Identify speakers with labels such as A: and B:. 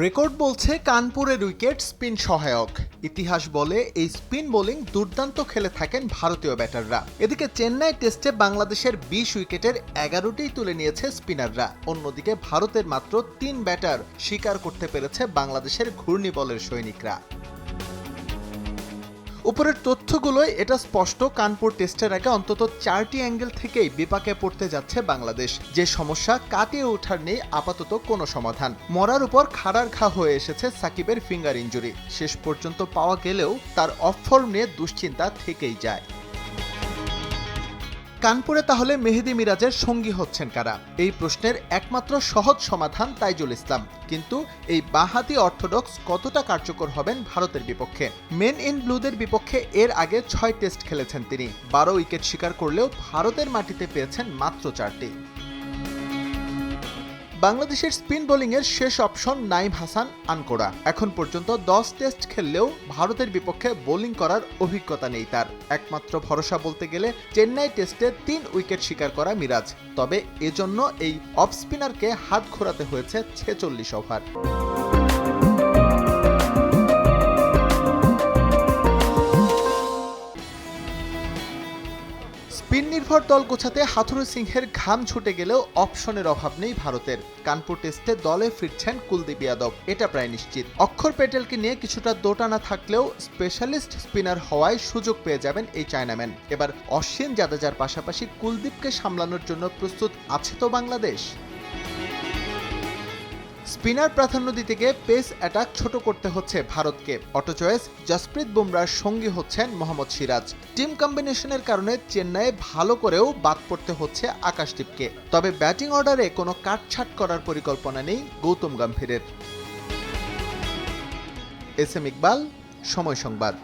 A: Record বলছে কানপুরের wicket spin সহায়ক। ইতিহাস বলে এই স্পিন বোলিং দুর্দান্ত খেলে থাকেন ভারতীয় ব্যাটাররা। এদিকে চেন্নাই টেস্টে বাংলাদেশের বিশ উইকেটের এগারোটি তুলে নিয়েছে স্পিনাররা। অন্যদিকে ভারতের মাত্র তিন ব্যাটার স্বীকার করতে পেরেছে বাংলাদেশের ঘূর্ণিবলের সৈনিকরা। উপরের তথ্যগুলোই এটা স্পষ্ট, কানপুর টেস্টের আগে অন্তত চারটি অ্যাঙ্গেল থেকেই বিপাকে পড়তে যাচ্ছে বাংলাদেশ। যে সমস্যা কাটিয়ে ওঠার নেই আপাতত কোনো সমাধান। মরার উপর খাড়ার ঘা হয়ে এসেছে সাকিবের ফিঙ্গার ইঞ্জুরি। শেষ পর্যন্ত পাওয়া গেলেও তার অফ ফর্ম নিয়ে দুশ্চিন্তা থেকেই যায়। কানপুরে তাহলে মেহেদি মিরাজের সঙ্গী হচ্ছেন কারা? এই প্রশ্নের একমাত্র সহজ সমাধান তাইজুল ইসলাম। কিন্তু এই বাহাতি অর্থোডক্স কতটা কার্যকর হবেন ভারতের বিপক্ষে? মেন ইন ব্লুদের বিপক্ষে এর আগে ছয় টেস্ট খেলেছেন তিনি। বারো উইকেট শিকার করলেও ভারতের মাটিতে পেয়েছেন মাত্র চারটি। বাংলাদেশের স্পিন বোলিংয়ের শেষ অপশন নাইম হাসান আনকোড়া এখন পর্যন্ত দশ টেস্ট খেললেও ভারতের বিপক্ষে বোলিং করার অভিজ্ঞতা নেই তার। একমাত্র ভরসা বলতে গেলে চেন্নাই টেস্টে তিন উইকেট শিকার করা মিরাজ। তবে এজন্য এই অফ স্পিনারকে হাত ঘোরাতে হয়েছে ছেচল্লিশ ওভার। স্পিন নির্ভর দল গোছাতে হাথুরু সিংহের ঘাম ছুটে গেলেও অপশনের অভাব নেই ভারতের। কানপুর টেস্টে দলে ফিরছেন কুলদীপ যাদব। এটা প্রায় নিশ্চিত। অক্ষর পেটেলকে নিয়ে কিছুটা দোটানা থাকলেও স্পেশালিস্ট স্পিনার হওয়ায় সুযোগ পেয়ে যাবেন এই চায়নাম্যান। এবার অশ্বিন জাদেজার পাশাপাশি কুলদীপকে সামলানোর জন্য প্রস্তুত আছে তো বাংলাদেশ। স্পিনার প্রাধান্য দিতে গিয়ে পেস অ্যাটাক ছোট করতে হচ্ছে ভারতকে। অটো চয়েস জসপ্রীত বুমরার সঙ্গী হচ্ছেন মোহাম্মদ সিরাজ। টিম কম্বিনেশনের কারণে চেন্নাইয়ে ভালো করেও বাদ পড়তে হচ্ছে আকাশদীপকে। তবে ব্যাটিং অর্ডারে কোনো কাটছাট করার পরিকল্পনা নেই Gautam গম্ভীরের। S M Iqbal, Somoy Sangbad.